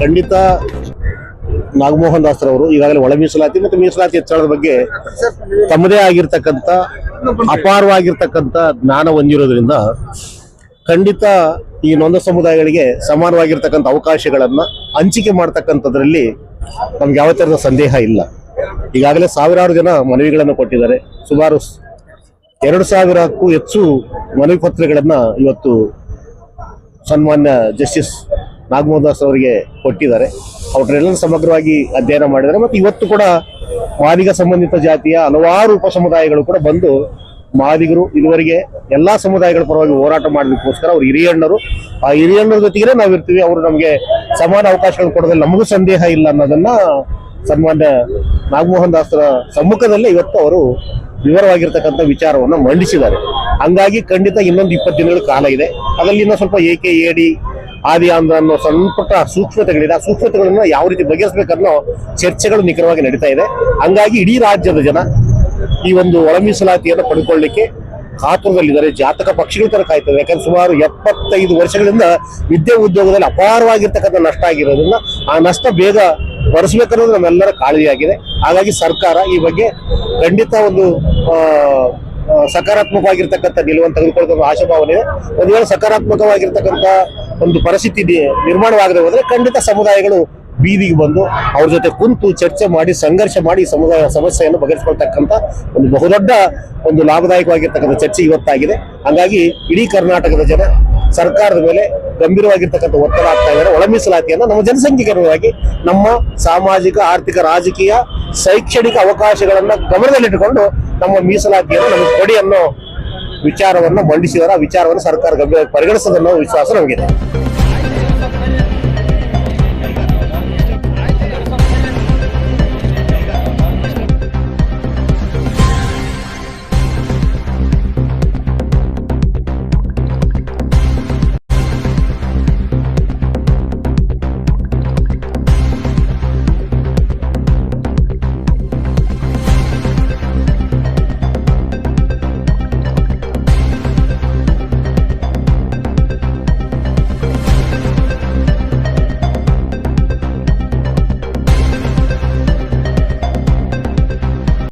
ಖಂಡಿತ ನಾಗಮೋಹನ್ ದಾಸ್ರವರು ಈಗಾಗಲೇ ಒಳ ಮೀಸಲಾತಿ ಮತ್ತು ಮೀಸಲಾತಿ ಹೆಚ್ಚಳದ ಬಗ್ಗೆ ತಮ್ಮದೇ ಆಗಿರ್ತಕ್ಕಂಥ, ಅಪಾರವಾಗಿರ್ತಕ್ಕಂಥ ಜ್ಞಾನ ಹೊಂದಿರೋದ್ರಿಂದ ಖಂಡಿತ ಈ ನೊಂದ ಸಮುದಾಯಗಳಿಗೆ ಸಮಾನವಾಗಿರ್ತಕ್ಕಂಥ ಅವಕಾಶಗಳನ್ನ ಹಂಚಿಕೆ ಮಾಡ್ತಕ್ಕಂಥದ್ರಲ್ಲಿ ನಮ್ಗೆ ಯಾವ ಥರದ ಸಂದೇಹ ಇಲ್ಲ. ಈಗಾಗಲೇ ಸಾವಿರಾರು ಜನ ಮನವಿಗಳನ್ನು ಕೊಟ್ಟಿದ್ದಾರೆ. ಸುಮಾರು ಎರಡು ಸಾವಿರಕ್ಕೂ ಹೆಚ್ಚು ಮನವಿ ಪತ್ರಗಳನ್ನು ಇವತ್ತು ಸನ್ಮಾನ್ಯ ಜಸ್ಟಿಸ್ ನಾಗಮೋಹನ್ ದಾಸ್ ಅವರಿಗೆ ಕೊಟ್ಟಿದ್ದಾರೆ. ಅವರೆಲ್ಲ ಸಮಗ್ರವಾಗಿ ಅಧ್ಯಯನ ಮಾಡಿದ್ದಾರೆ. ಮತ್ತು ಇವತ್ತು ಕೂಡ ಮಾದಿಗ ಸಂಬಂಧಿತ ಜಾತಿಯ ಹಲವಾರು ಉಪ ಸಮುದಾಯಗಳು ಕೂಡ ಬಂದು ಮಾದಿಗರು ಇದುವರೆಗೆ ಎಲ್ಲಾ ಸಮುದಾಯಗಳ ಪರವಾಗಿ ಹೋರಾಟ ಮಾಡೋದಕ್ಕೋಸ್ಕರ ಅವ್ರು ಹಿರಿಯಣ್ಣರು ಆ ಹಿರಿಯಣ್ಣರ ಜೊತೆಗೆ ನಾವು ಇರ್ತೀವಿ. ಅವರು ನಮಗೆ ಸಮಾನ ಅವಕಾಶಗಳು ಕೊಡೋದ್ರಲ್ಲಿ ನಮಗೂ ಸಂದೇಹ ಇಲ್ಲ ಅನ್ನೋದನ್ನ ಸನ್ಮಾನ್ಯ ನಾಗಮೋಹನ್ ದಾಸರ ಸಮ್ಮುಖದಲ್ಲೇ ಇವತ್ತು ಅವರು ವಿವರವಾಗಿರ್ತಕ್ಕಂಥ ವಿಚಾರವನ್ನು ಮಂಡಿಸಿದ್ದಾರೆ. ಹಂಗಾಗಿ ಖಂಡಿತ ಇನ್ನೊಂದು ಇಪ್ಪತ್ತು ದಿನಗಳ ಕಾಲ ಇದೆ. ಅದರಲ್ಲಿ ಇನ್ನೂ ಸ್ವಲ್ಪ ಏಕೆ ಏಡಿ ಆದಿ ಆಂಧ್ರ ಅನ್ನೋ ಸ್ವಲ್ಪ ಸೂಕ್ಷ್ಮತೆಗಳಿದೆ. ಆ ಸೂಕ್ಷ್ಮತೆಗಳನ್ನ ಯಾವ ರೀತಿ ಬಗೆಹರಿಸಬೇಕನ್ನೋ ಚರ್ಚೆಗಳು ನಿಖರವಾಗಿ ನಡೀತಾ ಇದೆ. ಹಂಗಾಗಿ ಇಡೀ ರಾಜ್ಯದ ಜನ ಈ ಒಂದು ಒಳ ಮೀಸಲಾತಿಯನ್ನು ಪಡ್ಕೊಳ್ಳಿಕ್ಕೆ ಕಾತುರದಲ್ಲಿದ್ದಾರೆ. ಜಾತಕ ಪಕ್ಷಿಗಳ ತರ ಕಾಯ್ತದೆ. ಯಾಕಂದ್ರೆ ಸುಮಾರು ಎಪ್ಪತ್ತೈದು ವರ್ಷಗಳಿಂದ ವಿದ್ಯೆ ಉದ್ಯೋಗದಲ್ಲಿ ಅಪಾರವಾಗಿರ್ತಕ್ಕಂಥ ನಷ್ಟ ಆಗಿರೋದ್ರಿಂದ ಆ ನಷ್ಟ ಬೇಗ ಭರಿಸ್ಬೇಕನ್ನೋದು ನಮ್ಮೆಲ್ಲರ ಕಾಳಜಿಯಾಗಿದೆ. ಹಾಗಾಗಿ ಸರ್ಕಾರ ಈ ಬಗ್ಗೆ ಖಂಡಿತ ಒಂದು ಸಕಾರಾತ್ಮಕವಾಗಿರ್ತಕ್ಕಂಥ ನಿಲುವನ್ನು ತೆಗೆದುಕೊಳ್ಳೋದು ಆಶಾಭಾವನೆ ಇದೆ. ಒಂದು ವೇಳೆ ಸಕಾರಾತ್ಮಕವಾಗಿರ್ತಕ್ಕಂಥ ಒಂದು ಪರಿಸ್ಥಿತಿ ನಿರ್ಮಾಣವಾಗದೆ ಹೋದ್ರೆ ಖಂಡಿತ ಸಮುದಾಯಗಳು ಬೀದಿಗೆ ಬಂದು ಅವ್ರ ಜೊತೆ ಕುಂತು ಚರ್ಚೆ ಮಾಡಿ, ಸಂಘರ್ಷ ಮಾಡಿ ಸಮುದಾಯ ಸಮಸ್ಯೆಯನ್ನು ಬಗೆಹರಿಸ್ಕೊಳ್ತಕ್ಕಂಥ ಒಂದು ಬಹುದೊಡ್ಡ ಒಂದು ಲಾಭದಾಯಕವಾಗಿರ್ತಕ್ಕಂಥ ಚರ್ಚೆ ಇವತ್ತಾಗಿದೆ. ಹಾಗಾಗಿ ಇಡೀ ಕರ್ನಾಟಕದ ಜನ ಸರ್ಕಾರದ ಮೇಲೆ ಗಂಭೀರವಾಗಿರ್ತಕ್ಕಂಥ ಒತ್ತಡ ಆಗ್ತಾ ಇದ್ದಾರೆ. ಒಳ ಮೀಸಲಾತಿಯನ್ನು ನಮ್ಮ ಜನಸಂಖ್ಯೆಗರವಾಗಿ ನಮ್ಮ ಸಾಮಾಜಿಕ, ಆರ್ಥಿಕ, ರಾಜಕೀಯ, ಶೈಕ್ಷಣಿಕ ಅವಕಾಶಗಳನ್ನ ಗಮನದಲ್ಲಿಟ್ಟುಕೊಂಡು ನಮ್ಮ ಮೀಸಲಾತಿಯನ್ನು ನಮ್ಮ ಕೊಡಿಯನ್ನು ವಿಚಾರವನ್ನು ಮಂಡಿಸಿದರೆ ಆ ವಿಚಾರವನ್ನು ಸರ್ಕಾರ ಗಂಭೀರವಾಗಿ ಪರಿಗಣಿಸೋದನ್ನೋ ವಿಶ್ವಾಸ ನಮಗಿದೆ.